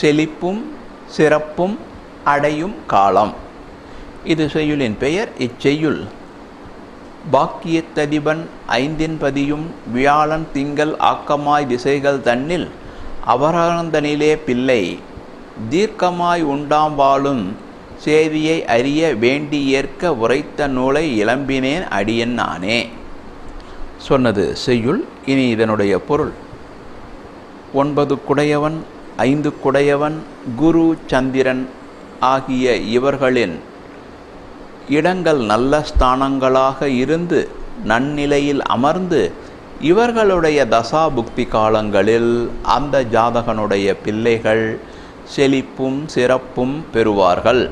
செழிப்பும் சிறப்பும் அடையும் காலம். இது செய்யுளின் பெயர். இச்செய்யுள் பாக்கியத்ததிபன் ஐந்தின் பதியும் வியாழன் திங்கள் ஆக்கமாய் திசைகள் தன்னில் அபரானந்தனிலே பிள்ளை. தீர்க்கமாய் உண்டாம் வாழும் சேதியை அறிய வேண்டி ஏற்க உரைத்த நூலை இளம்பினேன் அடியன் நானே. சொன்னது செய்யுள். இனி இதனுடைய பொருள். ஒன்பது குடையவன் ஐந்து குடையவன் குரு சந்திரன் ஆகிய இவர்களின் இடங்கள் நல்ல ஸ்தானங்களாக இருந்து நன்னிலையில் அமர்ந்து இவர்களுடைய தசாபுக்தி காலங்களில் அந்த ஜாதகனுடைய பிள்ளைகள் செழிப்பும் சிறப்பும் பெறுவார்கள்.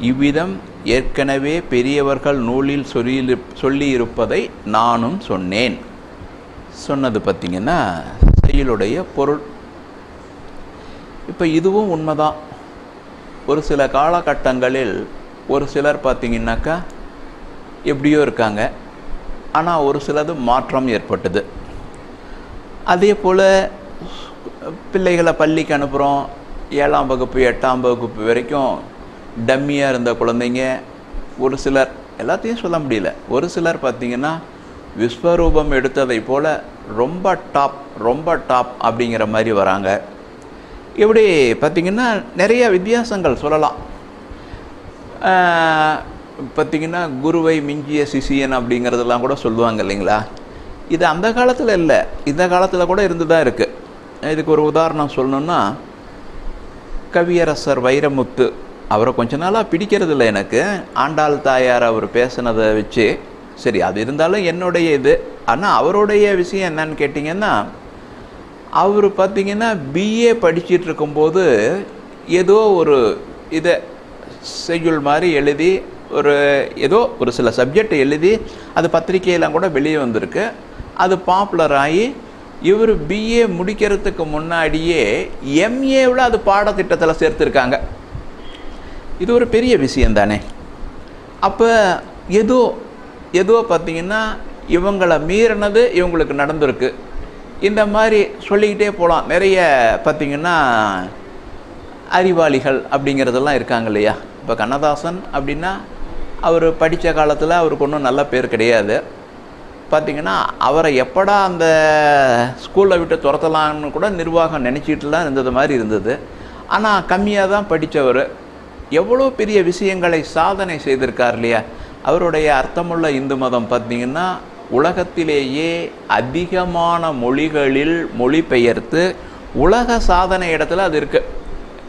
இவ்விதம் ஏற்கனவே பெரியவர்கள் நூலில் சொல்லி சொல்லியிருப்பதை நானும் சொன்னேன். சொன்னது பார்த்திங்கன்னா செயலுடைய பொருள் இப்போ இதுவும் உண்மைதான். ஒரு சில காலகட்டங்களில் ஒரு சிலர் பார்த்திங்கனாக்கா எப்படியோ இருக்காங்க. ஆனால் ஒரு சிலது மாற்றம் ஏற்பட்டது. அதே போல் பிள்ளைகளை பள்ளிக்கு அனுப்புகிறோம் ஏழாம் வகுப்பு எட்டாம் வகுப்பு வரைக்கும் டம்மியாக இருந்த குழந்தைங்க ஒரு சிலர் எல்லாத்தையும் சொல்ல முடியல. ஒரு சிலர் பார்த்திங்கன்னா விஸ்வரூபம் எடுத்ததை போல் ரொம்ப டாப் ரொம்ப டாப் அப்படிங்கிற மாதிரி வராங்க. இப்படி பார்த்திங்கன்னா நிறைய வித்தியாசங்கள் சொல்லலாம். பார்த்திங்கன்னா குருவை மிஞ்சிய சிசியன் அப்படிங்கிறதெல்லாம் கூட சொல்லுவாங்க இல்லைங்களா? இது அந்த காலத்தில் இல்லை. இந்த காலத்தில் கூட இருந்து தான் இருக்குது இதுக்கு ஒரு உதாரணம் சொல்லணுன்னா கவியரசர் வைரமுத்து. அவரை கொஞ்ச நாளாக பிடிக்கிறது இல்லை எனக்கு. ஆண்டாள் தாயார் அவர் பேசினதை வச்சு. சரி அது இருந்தாலும் என்னுடைய இது. ஆனால் அவருடைய விஷயம் என்னன்னு கேட்டிங்கன்னா அவர் பார்த்திங்கன்னா பிஏ படிச்சுட்டு இருக்கும்போது ஏதோ ஒரு இதை செய்யுள் மாதிரி எழுதி ஒரு ஏதோ ஒரு சில சப்ஜெக்ட் எழுதி அது பத்திரிகையெல்லாம் கூட வெளியே வந்திருக்கு. அது பாப்புலர் ஆகி இவர் பிஏ முடிக்கிறதுக்கு முன்னாடியே எம்ஏவில் அது பாடத்திட்டத்தில் சேர்த்துருக்காங்க. இது ஒரு பெரிய விஷயம் தானே? அப்போ ஏதோ ஏதோ பார்த்திங்கன்னா இவங்களை மீறினது இவங்களுக்கு நடந்திருக்கு. இந்த மாதிரி சொல்லிக்கிட்டே போகலாம் நிறைய பார்த்திங்கன்னா அறிவாளிகள் அப்படிங்கிறதெல்லாம் இருக்காங்க இல்லையா? இப்போ கண்ணதாசன் அப்படின்னா அவர் படித்த காலத்தில் அவருக்கு ஒன்றும் நல்ல பேர் கிடையாது. பார்த்திங்கன்னா அவரை எப்படா அந்த ஸ்கூலில் விட்டு துரத்தலாம்னு கூட நிர்வாகம் நினச்சிட்டுலாம் இருந்தது மாதிரி இருந்தது. ஆனால் கம்மியாக தான் படித்தவர் எவ்வளோ பெரிய விஷயங்களை சாதனை செய்திருக்கார் இல்லையா? அவருடைய அர்த்தமுள்ள இந்து மதம் பார்த்திங்கன்னா உலகத்திலேயே அதிகமான மொழிகளில் மொழிபெயர்த்து உலக சாதனை இடத்துல அது இருக்குது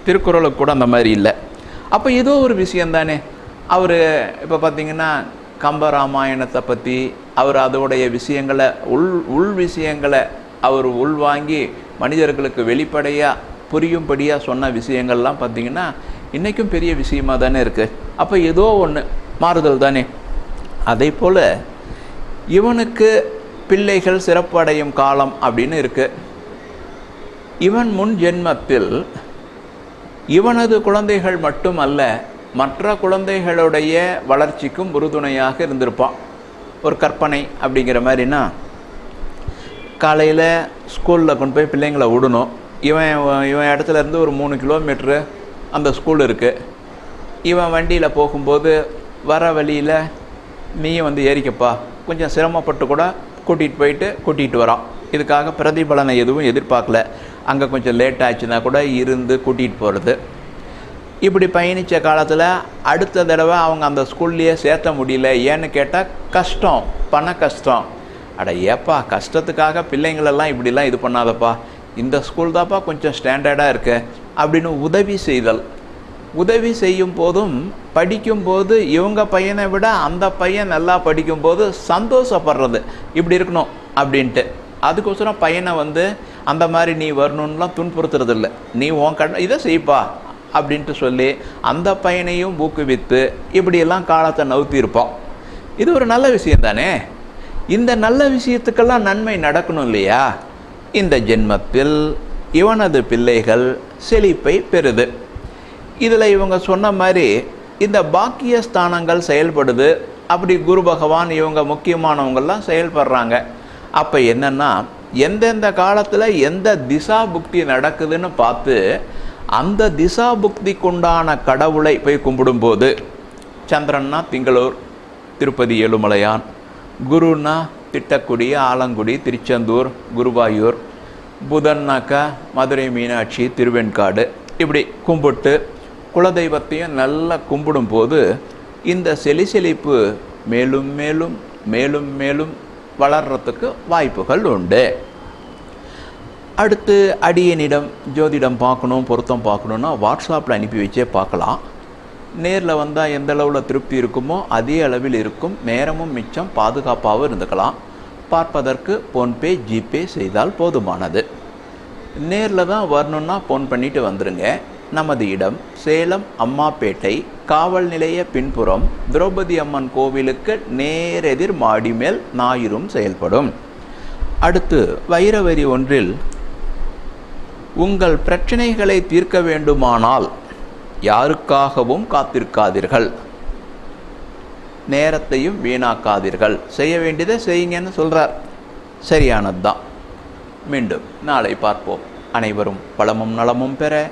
திருக்குறளுக்கு கூட அந்த மாதிரி இல்லை. அப்போ ஏதோ ஒரு விஷயந்தானே அவர் இப்போ பார்த்திங்கன்னா கம்பராமாயணத்தை பற்றி அவர் அதோடைய விஷயங்களை உள் உள் விஷயங்களை அவர் உள்வாங்கி மனிதர்களுக்கு வெளிப்படையாக புரியும்படியாக சொன்ன விஷயங்கள்லாம் பார்த்திங்கன்னா இன்றைக்கும் பெரிய விஷயமாக தானே இருக்குது அப்போ ஏதோ ஒன்று மாறுதல் தானே. அதே போல் இவனுக்கு பிள்ளைகள் சிறப்படையும் காலம் அப்படின்னு இருக்குது இவன் முன் ஜென்மத்தில் இவனது குழந்தைகள் மட்டும் அல்ல மற்ற குழந்தைகளுடைய வளர்ச்சிக்கும் உறுதுணையாக இருந்திருப்பான். ஒரு கற்பனை அப்படிங்கிற மாதிரினா காலையில் ஸ்கூலில் கொண்டு போய் பிள்ளைங்களை விடணும். இவன் இவன் இடத்துல இருந்து ஒரு மூணு கிலோமீட்ரு அந்த ஸ்கூல் இருக்குது இவன் வண்டியில் போகும்போது வர வழியில் நீயும் வந்து ஏறிக்கப்பா. கொஞ்சம் சிரமப்பட்டு கூட கூட்டிகிட்டு போயிட்டு கூட்டிகிட்டு வரான். இதுக்காக பிரதிபலனை எதுவும் எதிர்பார்க்கல. அங்கே கொஞ்சம் லேட் ஆச்சுன்னா கூட இருந்து கூட்டிகிட்டு போகிறது இப்படி பயணித்த காலத்தில் அடுத்த தடவை அவங்க அந்த ஸ்கூல்லையே சேர்த்த முடியல. ஏன்னு கேட்டால் கஷ்டம் பண கஷ்டம். அட ஏப்பா கஷ்டத்துக்காக பிள்ளைங்களெல்லாம் இப்படிலாம் இது பண்ணாதப்பா. இந்த ஸ்கூல் தான்ப்பா கொஞ்சம் ஸ்டாண்டர்டாக இருக்கு. அப்படின்னு உதவி செய்தல். உதவி செய்யும் போதும் படிக்கும்போது இவங்க பையனை விட அந்த பையன் நல்லா படிக்கும்போது சந்தோஷப்படுறது. இப்படி இருக்கணும் அப்படின்ட்டு. அதுக்கோசரம் பையனை வந்து அந்த மாதிரி நீ வரணும்லாம் துன்புறுத்துறது இல்லை நீ உன் கண் இதை செய்ப்பா அப்படின்ட்டு சொல்லி அந்த பையனையும் ஊக்குவித்து இப்படியெல்லாம் காலத்தை நவுத்தியிருப்போம். இது ஒரு நல்ல விஷயம் தானே? இந்த நல்ல விஷயத்துக்கெல்லாம் நன்மை நடக்கணும் இல்லையா? இந்த ஜென்மத்தில் இவனது பிள்ளைகள் செழிப்பை பெறுது. இதில் இவங்க சொன்ன மாதிரி இந்த பாக்கிய ஸ்தானங்கள் செயல்படுது. அப்படி குரு பகவான் இவங்க முக்கியமானவங்கள்லாம் செயல்படுறாங்க. அப்போ என்னென்னா எந்தெந்த காலத்தில் எந்த திசா புக்தி நடக்குதுன்னு பார்த்து அந்த திசா புக்திக்குண்டான கடவுளை போய் கும்பிடும்போது சந்திரன்னா திங்களூர் திருப்பதி ஏழுமலையான் குருன்னா திட்டக்குடி ஆலங்குடி திருச்செந்தூர் குருவாயூர் புதன்னாக்கா மதுரை மீனாட்சி திருவெண்காடு இப்படி கும்பிட்டு குலதெய்வத்தையும் நல்லா கும்பிடும்போது இந்த செலி செழிப்பு மேலும் மேலும் மேலும் மேலும் வளர்றதுக்கு வாய்ப்புகள் உண்டு. அடுத்து அடியனிடம் ஜோதிடம் பார்க்கணும் பொருத்தம் பார்க்கணுன்னா வாட்ஸ்அப்பில் அனுப்பி வச்சே பார்க்கலாம். நேரில் வந்தால் எந்த அளவில் திருப்தி இருக்குமோ அதே அளவில் இருக்கும். நேரமும் மிச்சம் பாதுகாப்பாகவும் இருந்துக்கலாம். பார்ப்பதற்கு ஃபோன்பே ஜிபே செய்தால் போதுமானது. நேரில் தான் வரணுன்னா ஃபோன் பண்ணிவிட்டு வந்துடுங்க நமது இடம் சேலம் அம்மாப்பேட்டை காவல் நிலைய பின்புறம் திரௌபதி அம்மன் கோவிலுக்கு நேரெதிர் மாடி மேல் ஞாயிறும் செயல்படும். அடுத்து வைரவரி ஒன்றில் உங்கள் பிரச்சனைகளை தீர்க்க வேண்டுமானால் யாருக்காகவும் காத்திருக்காதீர்கள். நேரத்தையும் வீணாக்காதீர்கள். செய்ய வேண்டியதை செய்யுங்கன்னு சொல்கிறார் சரியானது தான் மீண்டும் நாளை பார்ப்போம். அனைவரும் பலமும் நலமும் பெற